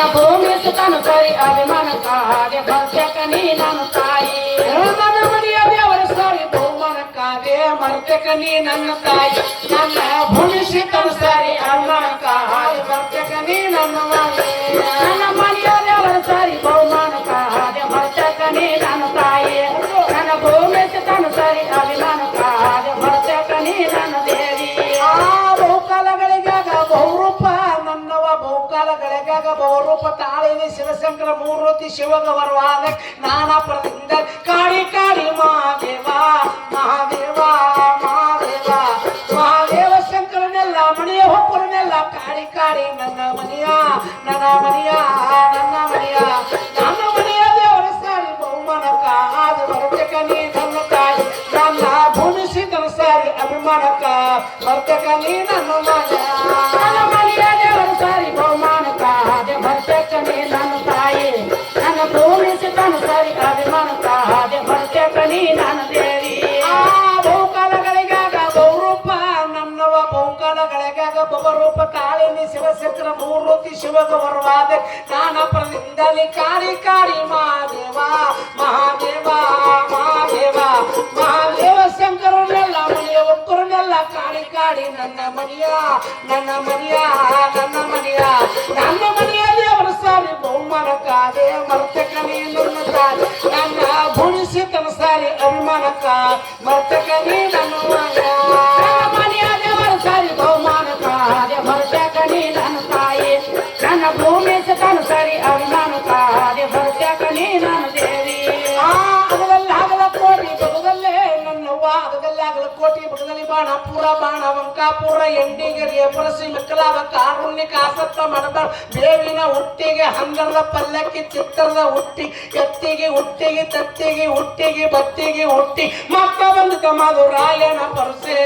ನನ್ನ ಭೂಮಿ ಸುತನು ಸರಿ ಅಭಿಮಾನಕ್ಕ ಹಾಗೆ ಭಕ್ತಕ ನೀ ನನ್ನ ತಾಯಿ ನನ್ನ ಮನೆಯ ದೇವರ ಸಾರಿ ಬಹುಮಾನಕ್ಕಾದೆ ಮರ್ತಕ ನೀ ನನ್ನ ತಾಯಿ ನನ್ನ ಭವಿಷ್ಯಕ್ಕನ ಸಾರಿ ಅಮ್ಮನಕ್ಕ ಹಾಗೆ ಮರ್ತಕ ನೀ ನನ್ನ ಮನೆ ನನ್ನ ಮನೆಯ ದೇವರ ಸರಿ ಬಹುಮಾನಕ್ಕ ಹಾಗೆ ಭಕ್ತಕ ನೀ ನನ್ನ ತಾಯಿ ನನ್ನ ಭೂಮಿ ಸುತನು ಬಹುರೂಪ ತಾಳಿನಿ ಶಿವಶಂಕರ ಮೂರ್ತಿ ಶಿವಗವರವಾದ ನಾನಾ ಪ್ರದಿಂದ ಕಾಡಿ ಕಾಡಿ ಮಹಾದೇವ ಮಹಾದೇವ ಮಹಾದೇವ ಮಹಾದೇವ ಶಂಕರನೆಲ್ಲ ಮನೆಯ ಹೊಕ್ಕರನೆಲ್ಲ ಕಾಡಿ ಕಾಡಿ ನನ್ನ ಮನೆಯ ನನ್ನ ಮನೆಯ ನನ್ನ ಮನೆಯ ನನ್ನ ಮನೆಯ ದೇವರ ಸಾರಿ ಬಹುಮಾನಕ ಅದು ಬರತಕ್ಕ ನೀ ನನ್ನ ತಾಯಿ ನನ್ನ ಭೂಮಿ ಸಿದ್ಧನ ಸಾರಿ ಅಭಿಮಾನಕ ಬರ್ತಕ ನೀ ನನ್ನ ಮಗ ಬಹುಕಾಲಗಳಿಗಾಗ ಬಹುರೂಪ ತಾಳಿನಿ ಶಿವಶಂಕರ ಮೂರ್ತಿ ಶಿವಗೌರವಾದ ನಾನ ಪ್ರದಿಂದಲಿ ಕಾಡಿ ಕಾಡಿ ಮಹಾದೇವ ಮಹಾದೇವ ಮಹಾದೇವ ಮಹಾದೇವ ಶಂಕರನೆಲ್ಲ ಮನೆಯ ಒಕ್ಕರನ್ನೆಲ್ಲ ಕಾಡಿ ಕಾಡಿ ನನ್ನ ಮನೆಯ ನನ್ನ ಮನೆಯ ನನ್ನ ಮನೆಯ ನನ್ನ ಮನೆಯ ದೇವರ ಸಾರಿ ಬಹುಮಾನಕ್ಕಾದೆ ಮರ್ತಕ ನೀ ನನ್ನ ತಾಯಿ ನನ್ನ ಭುಣಿಸಿ ತನ ಸಾರಿ ಅಭಿಮಾನಕ್ಕ ಮರ್ತಕ ಆಗಲ ಕೋಟಿ ಬಗದಲ್ಲಿ ಬಾಣ ಪೂರ ಬಾಣ ವಂಕಾಪುರ ಎಂಡಿಗೆರಿಯ ಪರಸಿ ಮಿಕ್ಕಲಾದ ಕಾರುಣ್ಯ ಕಾಸತ್ತ ಮಾಡಬಾರ ಬೇವಿನ ಹುಟ್ಟಿಗೆ ಹಂಗರದ ಪಲ್ಲಕ್ಕಿ ಚಿತ್ತರದ ಹುಟ್ಟಿ ಎತ್ತಿಗೆ ಹುಟ್ಟಿಗೆ ತತ್ತಿಗೆ ಹುಟ್ಟಿಗೆ ಬತ್ತಿಗೆ ಹುಟ್ಟಿ ಮಕ್ಕ ಬಂದು ಕಮಾದು ರಾಯಣ ಪರಸೆ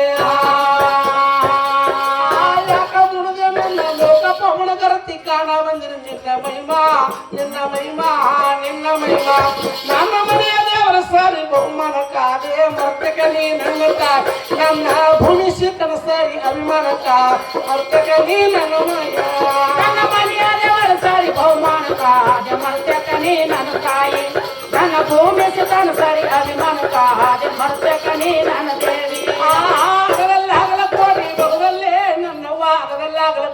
ಯಾಕ ದುಡಿದೆ ನನ್ನ ಲೋಕ ಪವನ ಕರತಿ ಕಾಣ ಬಂದಿರು ನಿನ್ನ ಮಹಿಮಾ ನಿನ್ನ ಮಹಿಮಾ ನಿನ್ನ ಮರ್ತಕ ನೀ ನನ್ನ ಭೂಮಿಸಿ ತನ ಸಾರಿ ಅಭಿಮಾನಕ ಮರ್ತಕ ನೀ ನನ್ನ ಮಗ ನನ್ನ ಮನೆಯ ದೇವರ ಸರಿ ಬಹುಮಾನಕ್ಕ ಹಾಗೆ ಭಕ್ತಕ ನೀ ನನ್ನ ತಾಯಿ. ನನ್ನ ಭೂಮಿಸಿ ಸುತನು ಸರಿ ಅಭಿಮಾನಕ. ಹಾಗೆ ನೀ ನನ್ನ ದೇವಿ. ಆ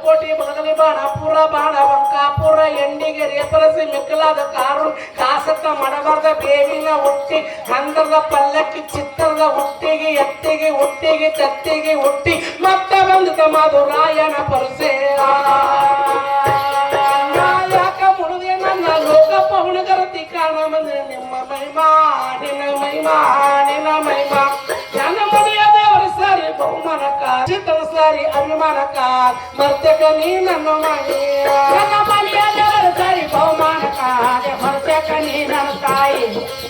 ಕೋಟಿ ಬಗದಲ್ಲಿ ಬಾಣ ಪುರ ಬಾಣ ವಂಕಾಪುರ ಎಂಡಿಗೆ ರೇಪರಸಿ ಮಿಕ್ಕಲಾದ ಕಾರು ಕಾಸತ್ತ ಮಾಡಬಾರ್ದ ಬೇವಿನ ಹುಟ್ಟಿ ಹಂದದ ಪಲ್ಲಕ್ಕಿ ಚಿತ್ರದ ಹುಟ್ಟಿಗೆ ಎತ್ತಿಗೆ ಹುಟ್ಟಿಗೆ ತತ್ತಿಗೆ ಹುಟ್ಟಿ ಮತ್ತೆ ಬಂದು ತಮ್ಮದು ರಾಯಣ ಪರಸೆ ಯಾಕ ಮುಳುಗೆ ನನ್ನ ಲೋಕಪ್ಪ ಹುಡುಗರತಿ ಕಾರಣ ಬಂದ್ರೆ ನಿಮ್ಮ ಮಹಿಮಾ ನಿನ್ನ ಮಹಿಮಾ ನಿನ್ನ ಮಹಿಮಾ ನನ್ನ ಮನೆಯ ದೇವರ ಸಾರಿ ಬಹುಮಾನಕ ಚಿತ್ತನ ಸಾರಿ ಅಭಿಮಾನಕ ಮರ್ತಕ ನೀ ನನ್ನ ಮನೆಯ ಸಾರಿ ಸರಿ ಬಹುಮಾನಕ್ಕ ಹಾಗೆ ನೀ ನನ್ನ ತಾಯಿ.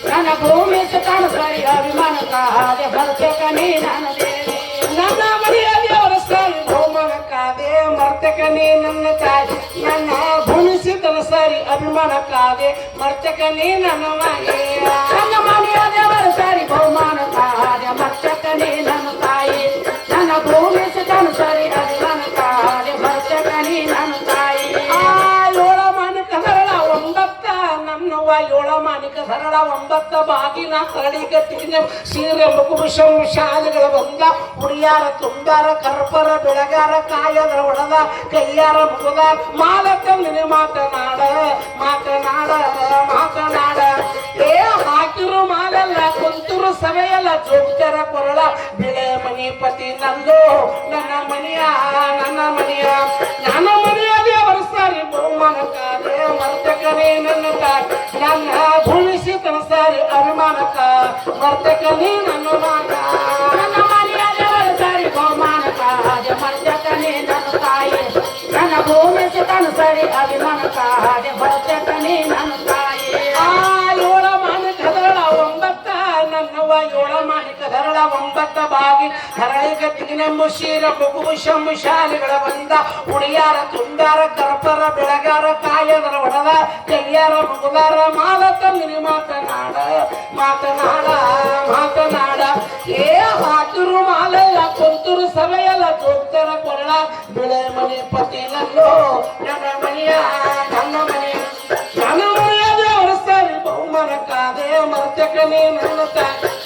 ನನ್ನ ಭೂಮಿ ಸುತನು ಸರಿ ಅಭಿಮಾನಕ ಹಾಗೆ ಭಕ್ತಕ ನೀ ನನ್ನ ದೇವಿ. ನನ್ನ ಮನೆಯ ದೇವರ ಸಾರಿ ಬಹುಮಾನಕ್ಕಾದೆ ಮರ್ತಕ ನೀ ನನ್ನ ತಾಯಿ. ನನ್ನ ಭೂಮಿಸಿದನ ಸಾರಿ ಅಭಿಮಾನಕ್ಕಾದೆ ಮರ್ತಕ ನೀ ನನ್ನ ಮನೆಯ ನನ್ನ ಮನೆಯ ದೇವರ ಸರಿ ಬಹುಮಾನಕ್ಕ ನನ್ನವ್ವ ಏಳ ಮಾನಿಕ ಸರಳ ಒಂಬತ್ತ ಬಾಗಿನ ಕಳಿಗ ತಿನ್ನ ಸೀರೆ ಮುಗುಭೂಷಂ ಶಾಲೆಗಳ ಬಂದ ಹುಡಿಯಾರ ತುಂಗಾರ ಕರ್ಪರ ಬೆಳಗಾರ ಕಾಯದ್ರ ಒಡದ ಕೈಯಾರ ಮುಗದ ಮಾಲಕ ತಂದಿನಿ ಮಾತನಾಡ ಮಾತನಾಡ ಮಾತನಾಡ. ಏ ಹಾಕಿರು ಮಾಲಲ್ಲ, ಕುಂತರು ಸಭೆಯಲ್ಲ ಜೋಗ್ತರ ಕೊರಳ. ಬಿಳೆ ಮನಿ ಪತಿ ನಂದು, ನನ್ನ ಮನೆಯ ನನ್ನ ಮನೆಯ. ನನ್ನ ಮನೆಯ ದೇವರ ಸಾರಿ ಬಹುಮಾನಕ್ಕಾದೆ ಮರ್ತಕನೇ ನನ್ನ ತಾಯಿ ನನ್ನ ಭೂಮಿಸಿ ತನ ಸಾರಿ ಅಭಿಮಾನಕ್ಕ ಮರ್ತಕನೇ ನನ್ನ ನನ್ನ ಮನೆಯ ದೇವರ ಸರಿ ಬಹುಮಾನಕ್ಕ ಹಾಗೆ ಭಕ್ತಕ ತಾಯಿ. ನನ್ನ ಭೂಮಿ ಸುತನು ಸರಿ ಬಾಗಿ ಕರಳಿಗತ್ತಿನ ಮುಶೀರ ಮುಗುಮುಷ ಮುಶಾಲಿಗಳ ಬಂದ ಉಳಿಯಾರ ತುಂಡಾರ ಕರ್ಪರ ಬೆಳಗಾರ ಕಾಯದರ ಒಡದ ಕೈಯಾರ ಮುಗುದಾರ ಮಾಲ ತಂದಿರಿ ಮಾತನಾಡ ಮಾತನಾಡ ಮಾತನಾಡ. ಏ ಹಾಕಿರು ಮಾಲೆಲ್ಲ ಕುಂತರು ಸಭೆಯಲ್ಲ ಕೊರ್ತರ ಕೊರಳ, ಬೆಳೆ ಮನೆ ಪತಿಲಲ್ಲೋ, ನನ್ನ ಮನೆಯ ನನ್ನ ಮನೆಯ ನನ್ನ ಮನೆಯ ದೇವರ ಬಹುಮಾನಕ್ಕಾದೆ ಮರ್ತಕನೇ ನನ್ನ ತಾಯಿ.